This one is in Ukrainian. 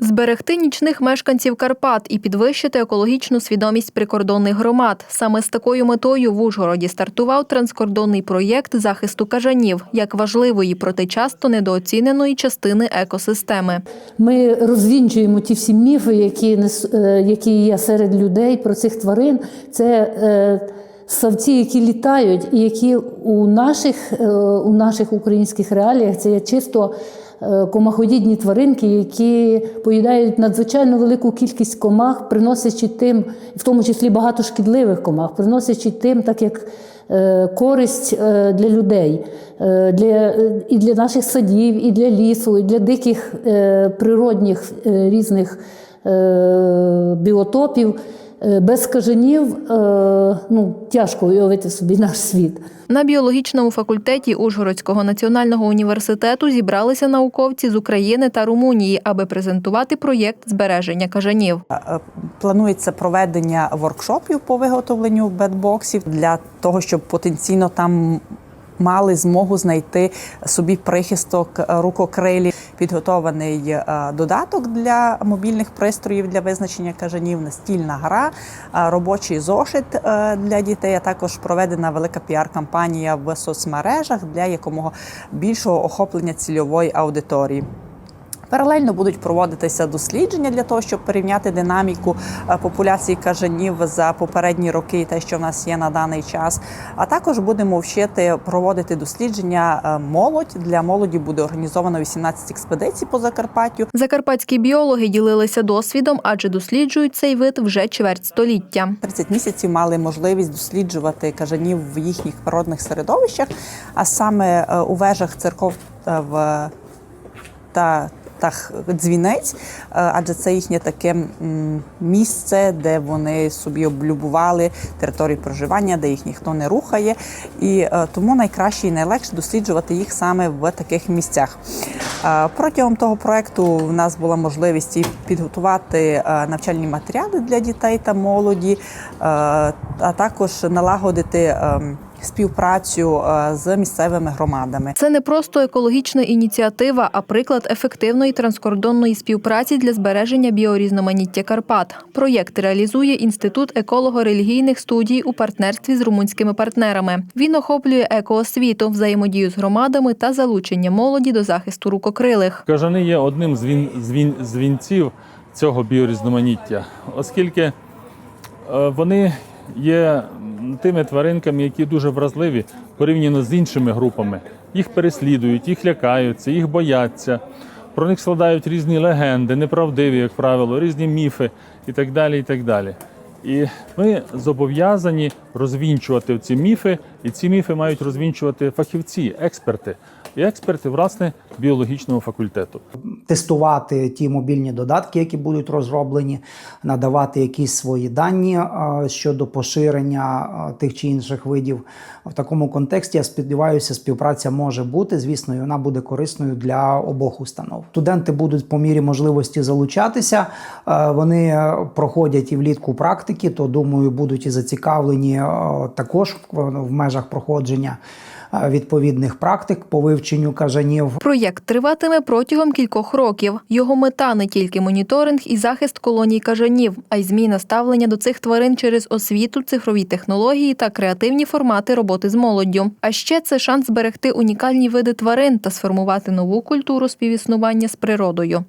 Зберегти нічних мешканців Карпат і підвищити екологічну свідомість прикордонних громад. Саме з такою метою в Ужгороді стартував транскордонний проєкт захисту кажанів як важливої, проте часто недооціненої частини екосистеми. Ми розвінчуємо ті всі міфи, які, е, які є серед людей про цих тварин. Це е, савці, які літають, і які у наших, е, у наших українських реаліях це є чисто е, комаходідні тваринки, які поїдають надзвичайно велику кількість комах, приносячи тим, в тому числі багато шкідливих комах, приносячи тим, так як е, користь е, для людей, для, і для наших садів, і для лісу, і для диких природних різних біотопів. Е, Без кажанів е, ну, тяжко уявити собі наш світ. На біологічному факультеті Ужгородського національного університету зібралися науковці з України та Румунії, аби презентувати проєкт збереження кажанів. Е, Планується проведення воркшопів по виготовленню бедбоксів для того, щоб потенційно там мали змогу знайти собі прихисток рукокрилі. Підготований е, додаток для мобільних пристроїв для визначення кажанів, настільна гра, е, робочий зошит е, для дітей. А також проведена велика піар-кампанія в соцмережах для якомога більшого охоплення цільової аудиторії. Паралельно будуть проводитися дослідження для того, щоб порівняти динаміку е, популяції кажанів за попередні роки і те, що в нас є на даний час. А також будемо вчити проводити дослідження е, молодь. Для молоді буде організовано 18 експедицій по Закарпаттю. Закарпатські біологи ділилися досвідом, адже досліджують цей вид вже чверть століття. 30 місяців мали можливість досліджувати кажанів в їхніх природних середовищах, а саме е, у вежах церков в та та х- дзвінець, е, адже це їхнє таке місце, де вони собі облюбували територію проживання, де їх ніхто не рухає. І е, тому найкраще і найлегше досліджувати їх саме в таких місцях. Е, Протягом того проекту в нас була можливість і підготувати навчальні матеріали для дітей та молоді, а також налагодити ем, співпрацю е, з місцевими громадами. Це не просто екологічна ініціатива, а приклад ефективної транскордонної співпраці для збереження біорізноманіття Карпат. Проєкт реалізує інститут еколого-релігійних студій у партнерстві з румунськими партнерами. Він охоплює екоосвіту, взаємодію з громадами та залучення молоді до захисту рукокрилих. Кажани є одним з, він, з, він, з вінців цього біорізноманіття, оскільки е, вони є тими тваринками, які дуже вразливі порівняно з іншими групами. Їх переслідують, їх лякаються, їх бояться. Про них складають різні легенди, неправдиві, як правило, різні міфи і так далі. І так далі. І ми зобов'язані розвінчувати ці міфи, і ці міфи мають розвінчувати фахівці, експерти. І експерти, власне, біологічного факультету. тестувати ті мобільні додатки, які будуть розроблені, надавати якісь свої дані щодо поширення тих чи інших видів. В такому контексті я сподіваюся, співпраця може бути. Звісно, і вона буде корисною для обох установ. Студенти будуть по мірі можливості залучатися. Вони е, проходять і влітку практики, то думаю, будуть і зацікавлені також в межах проходження відповідних практик по вивченню кажанів. Проєкт триватиме протягом кількох років. Його мета не тільки моніторинг і захист колоній кажанів, а й зміна ставлення до цих тварин через освіту, цифрові технології та креативні формати роботи з молоддю. А ще це шанс зберегти унікальні види тварин та сформувати нову культуру співіснування з природою.